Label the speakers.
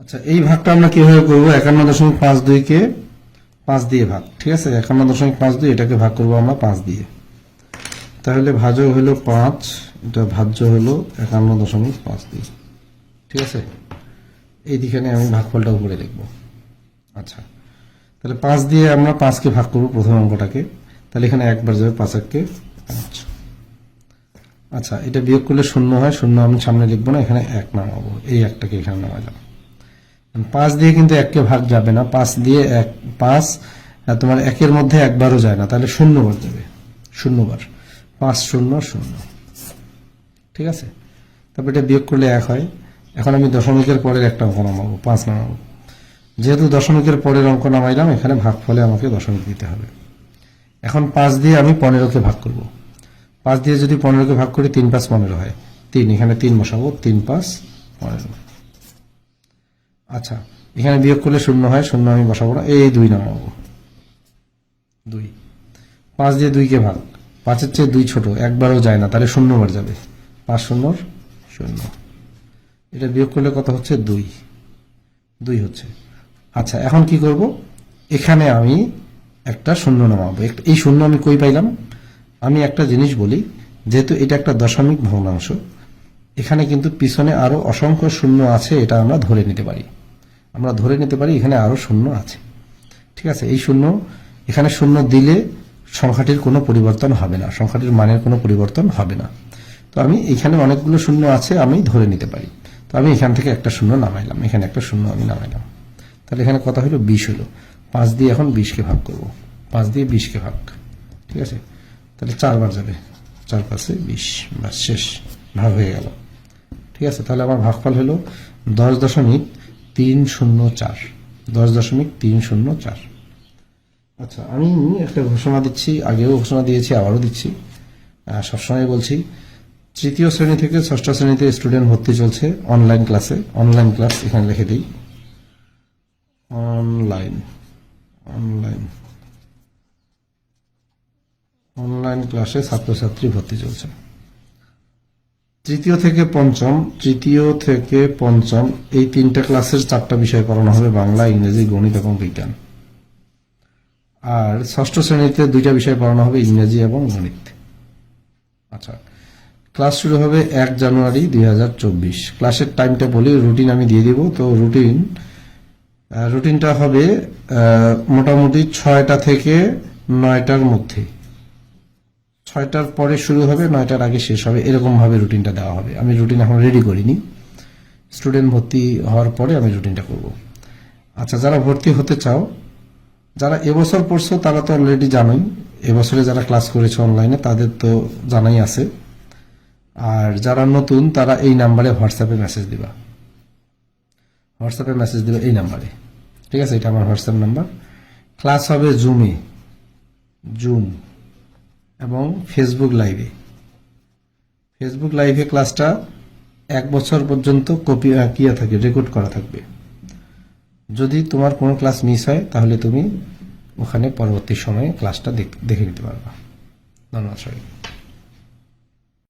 Speaker 1: আচ্ছা এই ভাগটা আমরা কীভাবে করব? একান্ন দশমিক পাঁচ দুইকে পাঁচ দিয়ে ভাগ, ঠিক আছে? একান্ন দশমিক পাঁচ দুই, এটাকে ভাগ করব আমরা পাঁচ দিয়ে। তাহলে ভাজক হলো পাঁচ, এটা ভাজ্য হলো একান্ন দশমিক পাঁচ দুই, ঠিক আছে? এই দিখানে আমি ভাগফলটা উপরে লিখব আচ্ছা তাহলে পাঁচ দিয়ে আমরা পাঁচকে ভাগ করব প্রথম অঙ্কটাকে। তাহলে এখানে একবার যাবে পাঁচ এককে পাঁচ। আচ্ছা এটা বিয়োগ করলে শূন্য হয়, শূন্য আমি সামনে লিখব না, এখানে এক নামাবো, এই একটাকে এখানে নামালাম পাঁচ দিয়ে কিন্তু এককে ভাগ যাবে না। পাঁচ দিয়ে এক, পাঁচ তোমার একের মধ্যে একবারও যায় না, তাহলে শূন্যবার যাবে। শূন্যবার। পাঁচ শূন্য শূন্য। ঠিক আছে? তারপর এটা বিয়োগ করলে এক হয়। এখন আমি দশমিকের পরের একটা অঙ্ক নামাবো, পাঁচ নামাবো। যেহেতু দশমিকের পরের অঙ্ক নামাইলাম, এখানে ভাগ ফলে আমাকে দশমিক দিতে হবে। এখন পাঁচ দিয়ে আমি পনেরোকে ভাগ করব। পাঁচ দিয়ে যদি পনেরোকে ভাগ করি, তিন পাঁচ পনেরো হয়। তিন, এখানে তিন বসাবো, তিন পাঁচ পনেরো। আচ্ছা এখানে বিয়োগ করলে শূন্য হয়, শূন্য আমি বসাবো না। এই দুই নামাবো দুই। পাঁচ দিয়ে দুইকে ভাগ। পাঁচের চেয়ে দুই ছোট, একবারও যায় না, তাহলে শূন্যবার যাবে। পাঁচ শূন্যর শূন্য। এটা বিয়োগ করলে কত হচ্ছে? দুই। দুই হচ্ছে। আচ্ছা এখন কি করব? এখানে আমি একটা শূন্য নামাবো। এই শূন্য আমি কই পাইলাম? আমি একটা জিনিস বলি, যেহেতু এটা একটা দশমিক ভগ্নাংশ এখানে কিন্তু পিছনে আরও অসংখ্য শূন্য আছে, এটা আমরা ধরে নিতে পারি। আমরা ধরে নিতে পারি এখানে আরও শূন্য আছে। ঠিক আছে, এই শূন্য, এখানে শূন্য দিলে সংখ্যাটির কোনো পরিবর্তন হবে না, সংখ্যাটির মানের কোনো পরিবর্তন হবে না। তো আমি এখানে অনেকগুলো শূন্য আছে, আমি ধরে নিতে পারি। তো আমি এখান থেকে একটা শূন্য নামাইলাম, এখানে একটা শূন্য আমি নামাইলাম। তাহলে এখানে কথা হলো বিশ হলো। পাঁচ দিয়ে এখন বিশকে ভাগ করব। পাঁচ দিয়ে বিশকে ভাগ। ঠিক আছে? তাহলে চারবার যাবে। চার পাশে বিশ বাস শেষ। ভাগ হয়ে গেল। ঠিক আছে, তাহলে আমার ভাগফল হলো দশ দশমিক তিন শূন্য চার। দশ দশমিক তিন শূন্য চার। আচ্ছা আমি একটা ঘোষণা দিচ্ছি, আগেও ঘোষণা দিয়েছি, আবারও দিচ্ছি। সবসময় বলছি, তৃতীয় শ্রেণি থেকে ষষ্ঠ শ্রেণীতে স্টুডেন্ট ভর্তি চলছে অনলাইন ক্লাসে অনলাইন ক্লাস এখানে লিখে দিই। অনলাইন অনলাইন অনলাইন ক্লাসে ছাত্রছাত্রী ভর্তি চলছে। তৃতীয় থেকে পঞ্চম, তৃতীয় থেকে পঞ্চম, এই তিনটা ক্লাসের চারটা বিষয় পড়ানো হবে বাংলা, ইংরেজি, গণিত এবং বিজ্ঞান। আর ষষ্ঠ শ্রেণীতে দুইটা বিষয় পড়ানো হবে ইংরেজি এবং গণিত। আচ্ছা ক্লাস শুরু হবে এক জানুয়ারি দুই হাজার চব্বিশ। ক্লাসের টাইমটা বলি, রুটিন আমি দিয়ে দিব। তো রুটিন রুটিনটা হবে মোটামুটি ছয়টা থেকে নয়টার মধ্যে। ছয়টার পরে শুরু হবে, নয়টার আগে শেষ হবে। এরকম ভাবে রুটিনটা দেওয়া হবে। আমি রুটিন এখন রেডি করিনি। স্টুডেন্ট ভর্তি হওয়ার পরে আমি রুটিনটা করব। আচ্ছা যারা ভর্তি হতে চাও, যারা এবছর পড়ছো, তারা তো অলরেডি জানোই। এবছরে যারা ক্লাস করেছে অনলাইনে তাদের তো জানাই আছে। আর যারা নতুন, তারা এই নাম্বারে হোয়াটসঅ্যাপে মেসেজ দিবা। হোয়াটসঅ্যাপে মেসেজ দিবে এই নাম্বারে ঠিক আছে? এটা আমার হোয়াটসঅ্যাপ নাম্বার ক্লাস হবে জুমে জুম এবং ফেসবুক লাইভে ফেসবুক লাইভে ক্লাসটা এক বছর পর্যন্ত কপি কিয়া থাকে রেকর্ড করা থাকবে। যদি তোমার কোনো ক্লাস মিস হয়, তাহলে তুমি ওখানে পরবর্তী সময়ে ক্লাসটা দেখ- দেখে নিতে পারবা। ধন্যবাদ সবাই